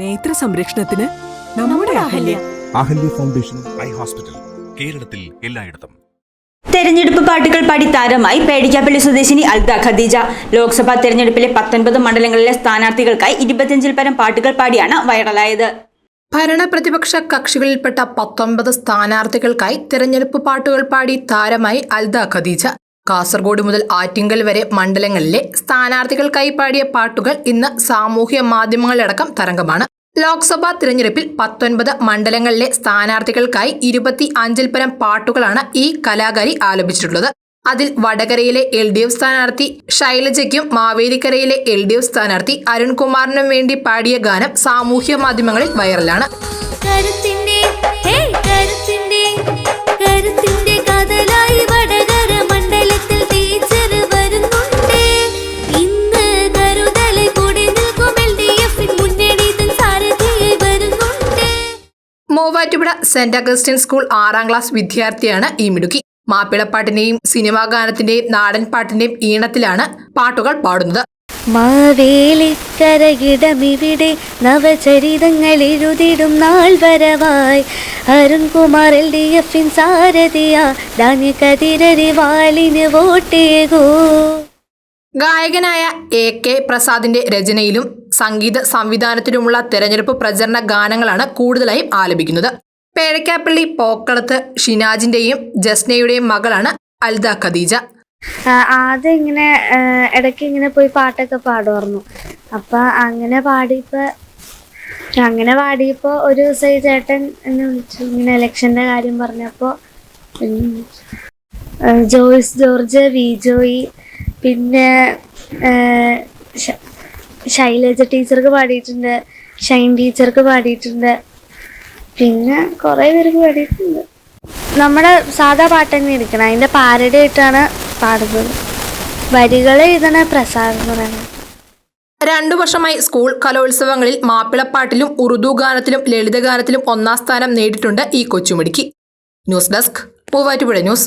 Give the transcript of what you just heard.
നേത്ര സംരക്ഷണത്തിന് നമ്മുടെ Ahalya. Ahalya. Foundation eye hospital കേരളത്തിൽ എല്ലായിടത്തും. തെരഞ്ഞെടുപ്പ് പാട്ടുകൾ പാടി താരമായി പേടിക്കാപ്പള്ളി സ്വദേശിനി അൽദ ഖദീജ. ലോക്സഭാ തെരഞ്ഞെടുപ്പിലെ പത്തൊൻപത് മണ്ഡലങ്ങളിലെ സ്ഥാനാർത്ഥികൾക്കായി ഇരുപത്തിയഞ്ചിൽ പരം പാട്ടുകൾ പാടിയാണ് വൈറലായത്. ഭരണപ്രതിപക്ഷ കക്ഷികളിൽപ്പെട്ട പത്തൊൻപത് സ്ഥാനാർത്ഥികൾക്കായി തിരഞ്ഞെടുപ്പ് പാട്ടുകൾ പാടി താരമായി അൽദ ഖദീജ. കാസർഗോഡ് മുതൽ ആറ്റിങ്കൽ വരെ മണ്ഡലങ്ങളിലെ സ്ഥാനാർത്ഥികൾക്കായി പാടിയ പാട്ടുകൾ ഇന്ന് സാമൂഹ്യ മാധ്യമങ്ങളിലടക്കം തരംഗമാണ്. ലോക്സഭാ തിരഞ്ഞെടുപ്പിൽ പത്തൊൻപത് മണ്ഡലങ്ങളിലെ സ്ഥാനാർത്ഥികൾക്കായി ഇരുപത്തി അഞ്ചിൽ പരം പാട്ടുകളാണ് ഈ കലാകാരി ആലപിച്ചിട്ടുള്ളത്. അതിൽ വടകരയിലെ എൽ ഡി എഫ് സ്ഥാനാർത്ഥി ശൈലജയ്ക്കും മാവേലിക്കരയിലെ എൽ ഡി എഫ് സ്ഥാനാർത്ഥി അരുൺകുമാറിനും വേണ്ടി പാടിയ ഗാനം സാമൂഹ്യ മാധ്യമങ്ങളിൽ വൈറലാണ്. മൂവാറ്റുപുഴ സെന്റ് അഗസ്റ്റിൻ സ്കൂൾ ആറാം ക്ലാസ് വിദ്യാർത്ഥിയാണ് ഈ മിടുക്കി. മാപ്പിളപ്പാട്ടിന്റെയും സിനിമാ ഗാനത്തിന്റെയും നാടൻ പാട്ടിന്റെയും ഈണത്തിലാണ് പാട്ടുകൾ പാടുന്നത്. മാവേലിക്കരയിടമിവിടെ നവചരിതങ്ങൾ എഴുതിടും നാൾ വരവായി. അരുൺകുമാർ എൽ ഡി എഫിൻ സാരഥിയ. വാലിന് വോട്ടേകൂ. ഗായകനായ എ കെ പ്രസാദിന്റെ രചനയിലും സംഗീത സംവിധാനത്തിലുമുള്ള തെരഞ്ഞെടുപ്പ് പ്രചരണ ഗാനങ്ങളാണ് കൂടുതലായും ആലപിക്കുന്നത്. പേഴക്കാപ്പള്ളി പോക്കളത്ത് ഷിനാജിന്റെയും ജസ്നയുടെയും മകളാണ് അൽദ ഖദീജ. ആദ്യം ഇങ്ങനെ ഇടയ്ക്ക് ഇങ്ങനെ പോയി പാട്ടൊക്കെ പാടുമായിരുന്നു. അപ്പൊ അങ്ങനെ പാടിയപ്പോ അങ്ങനെ പാടിയപ്പോ ഒരു ദിവസം ഈ ചേട്ടൻ എന്നെ വിളിച്ചു. ഇങ്ങനെ ഇലക്ഷന്റെ കാര്യം പറഞ്ഞപ്പോ ജോയ്സ് ജോർജ് വി ജോയി പിന്നെ ശൈലജ ടീച്ചർക്ക് പാടിയിട്ടുണ്ട് ഷൈൻ ടീച്ചർക്ക് പാടിയിട്ടുണ്ട്. പിന്നെ കുറേ പേർക്ക് പാടിയിട്ടുണ്ട്. നമ്മുടെ സാധാ പാട്ട് തന്നെ ഇരിക്കണം അതിന്റെ പാരഡി ആയിട്ടാണ് പാടുന്നത്. വരികൾ എഴുതണ പ്രസാദ് എന്ന് പറയുന്നത്. രണ്ടു വർഷമായി സ്കൂൾ കലോത്സവങ്ങളിൽ മാപ്പിളപ്പാട്ടിലും ഉറുദു ഗാനത്തിലും ലളിതഗാനത്തിലും ഒന്നാം സ്ഥാനം നേടിയിട്ടുണ്ട് ഈ കൊച്ചുമിടുക്കി. News desk Muvattupuzha news.